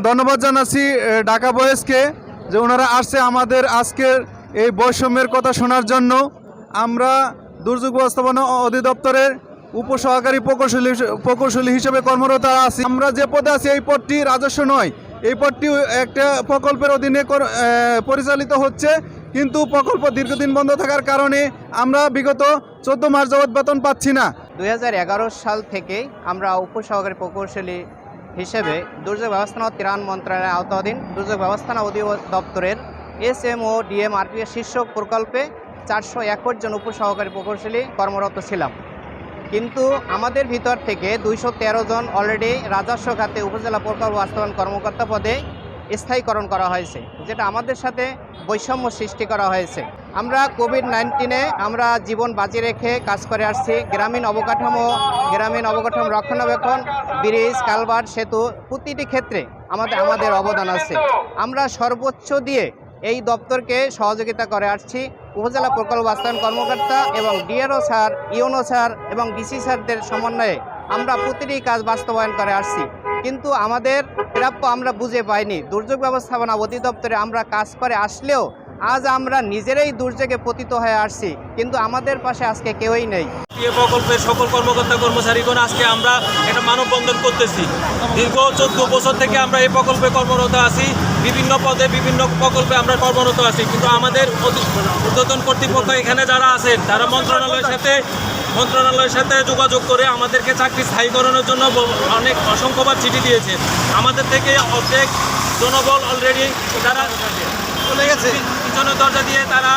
ধন্যবাদ জানাচ্ছি ঢাকা বয়েসকে যে ওনারা আসছে আমাদের আজকের এই বৈষম্যের কথা শোনার জন্য। আমরা দুর্যোগ ব্যবস্থাপনা অধিদপ্তরের উপসহকারী প্রকৌশলী প্রকৌশলী হিসেবে কর্মরত আছি। আমরা যে পদে আছি, এই পদটি রাজস্ব নয়। এই পদটি একটা প্রকল্পের অধীনে পরিচালিত হচ্ছে। কিন্তু প্রকল্প দীর্ঘদিন বন্ধ থাকার কারণে আমরা বিগত চোদ্দ মাস যাবৎ বেতন পাচ্ছি না। দুই হাজার এগারো সাল থেকেই আমরা উপসহকারী প্রকৌশলী হিসেবে দুর্যোগ ব্যবস্থাপনা ও ত্রাণ মন্ত্রণালয়ের আওতাধীন দুর্যোগ ব্যবস্থাপনা অধিদপ্তরের S M O DM RPS শীর্ষক প্রকল্পে চারশো একর জন উপসহকারী প্রকৌশলী কর্মরত ছিলাম। কিন্তু আমাদের ভিতর থেকে দুইশো তেরো জন অলরেডি রাজস্ব খাতে উপজেলা প্রকল্প বাস্তবায়ন কর্মকর্তা পদে স্থায়ীকরণ করা হয়েছে, যেটা আমাদের সাথে বৈষম্য সৃষ্টি করা হয়েছে। আমরা কোভিড নাইন্টিনে আমরা জীবন বাজি রেখে কাজ করে আসছি। গ্রামীণ অবকাঠামো গ্রামীণ অবকাঠামো রক্ষণাবেক্ষণ, ব্রিজ, কালভার্ট, সেতু, প্রতিটি ক্ষেত্রে আমাদের আমাদের অবদান আছে। আমরা সর্বোচ্চ দিয়ে এই দপ্তরকে সহযোগিতা করে আসছি। উপজেলা প্রকল্প বাস্তবায়ন কর্মকর্তা এবং ডিআরও স্যার, ইউনো স্যার এবং ডিসি স্যারদের সমন্বয়ে আমরা প্রতিটি কাজ বাস্তবায়ন করে আসছি। কিন্তু আমাদের প্রাপ্য আমরা বুঝে পাইনি। দুর্যোগ ব্যবস্থাপনা অধিদপ্তরে আমরা কাজ করে আসলেও আজ আমরা নিজেরাই দুর্যোগে পতিত হয়ে আসছি কিন্তু আমাদের পাশে আজকে কেউই নেই। এ প্রকল্পের সকল কর্মকর্তা কর্মচারীগণ আজকে আমরা একটা মানববন্ধন করতেছি। দীর্ঘ চোদ্দ বছর থেকে আমরা এই প্রকল্পে কর্মরত আছি। বিভিন্ন পদে বিভিন্ন প্রকল্পে আমরা কর্মরত আছি কিন্তু আমাদের ঊর্ধ্বতন কর্তৃপক্ষ এখানে যারা আছেন তারা মন্ত্রণালয়ের সাথে মন্ত্রণালয়ের সাথে যোগাযোগ করে আমাদেরকে চাকরি স্থায়ীকরণের জন্য অনেক অসংখ্যবার চিঠি দিয়েছে। আমাদের থেকে অর্ধেক জনবল অলরেডি তারা চলে গেছে। পিছনের দরজা দিয়ে তারা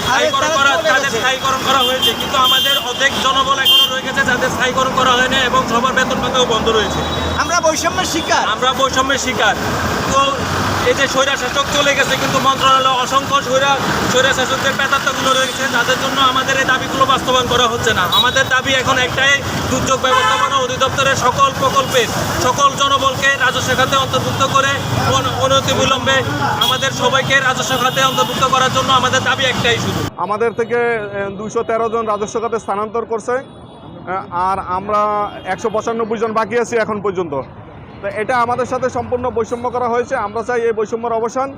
স্থায়ীকরণ করা তাদের স্থায়ীকরণ করা হয়েছে কিন্তু আমাদের অর্ধেক জনবল এখনও রয়ে গেছে যাদের স্থায়ীকরণ করা হয়নি এবং সবার বেতন ভাতাও বন্ধ রয়েছে। আমরা বৈষম্যের শিকার। আমরা বৈষম্যের শিকার। তো এই যে স্বৈরা শাসক চলে গেছে, কিন্তু মন্ত্রণালয় অসংখ্য স্বৈরা স্বৈরা শাসকদের পেতাত্তাগুলো রয়েছে, যাদের জন্য আমাদের এই দাবিগুলো বাস্তবায়ন করা হচ্ছে না। আমাদের দাবি এখন একটাই, দুর্যোগ ব্যবস্থাপনা অধিদপ্তরের সকল প্রকল্পের সকল জনবলকে রাজস্ব খাতে অন্তর্ভুক্ত করে অন- অনতি বিলম্বে আমাদের সবাইকে রাজস্ব খাতে অন্তর্ভুক্ত করার জন্য আমাদের দাবি একটাই শুধু। আমাদের থেকে দুইশো তেরো জন রাজস্ব খাতে স্থানান্তর করছে আর আমরা একশো পঁচানব্বই জন বাকি আছি এখন পর্যন্ত। তো এটা আমাদের সাথে সম্পূর্ণ বৈষম্য করা হয়েছে। আমরা চাই এই বৈষম্যর অবসান।